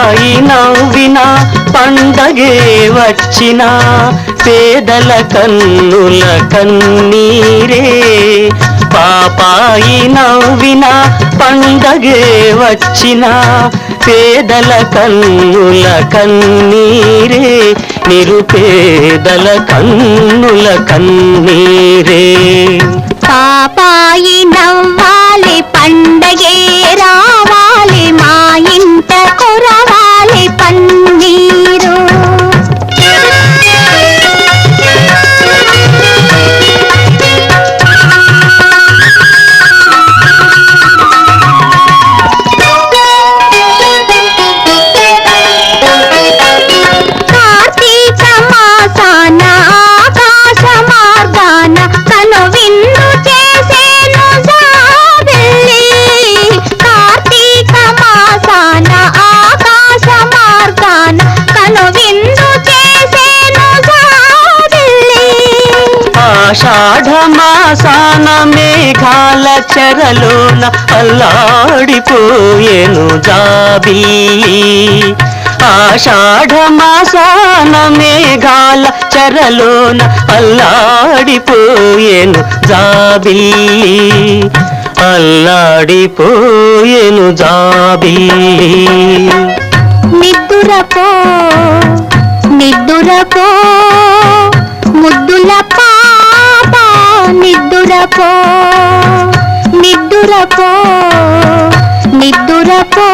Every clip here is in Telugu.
హాయి నవ్వినా పండగే వచ్చినా పేదల కన్నుల కన్నీరే. పాపాయి నవ్వినా పండగే వచ్చినా పేదల కన్నుల కన్నీరే. నిరుపేదల కన్నుల కన్నీరే. ఆషాఢమాసాన మేఘాల చెరలోన అల్లాడిపోయేను జాబీ. ఆషాఢమాసాన మేఘాల చెరలోన అల్లాడిపోయేను జాబీ. అల్లాడిపోయేను జాబీ. నిద్దురపో నిద్దురపో నిద్దురపో నిద్దురపో నిద్దురపో.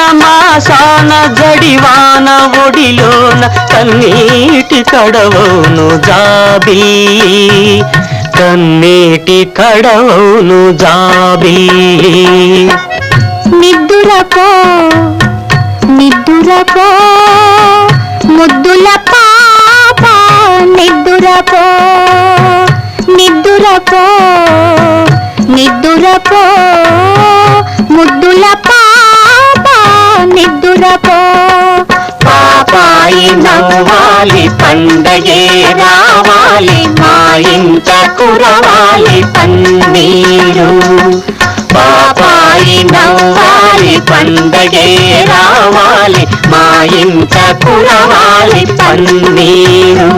శ్రావణ మాసాన జడివాన ఒడిలోన కన్నీటి కడవౌను జాబీ. కన్నీటి కడవౌను జాబీ. నిద్దులపో నిద్దులపో ముద్దుల పాప నిద్దులపో నిద్దులపో నవ్వాలి పండగే రావాలి మా ఇంట కురవాలి పన్నీరు. పాపాయి నవ్వాలి పండగే రావాలి మా ఇంట కురవాలి పన్నీరు.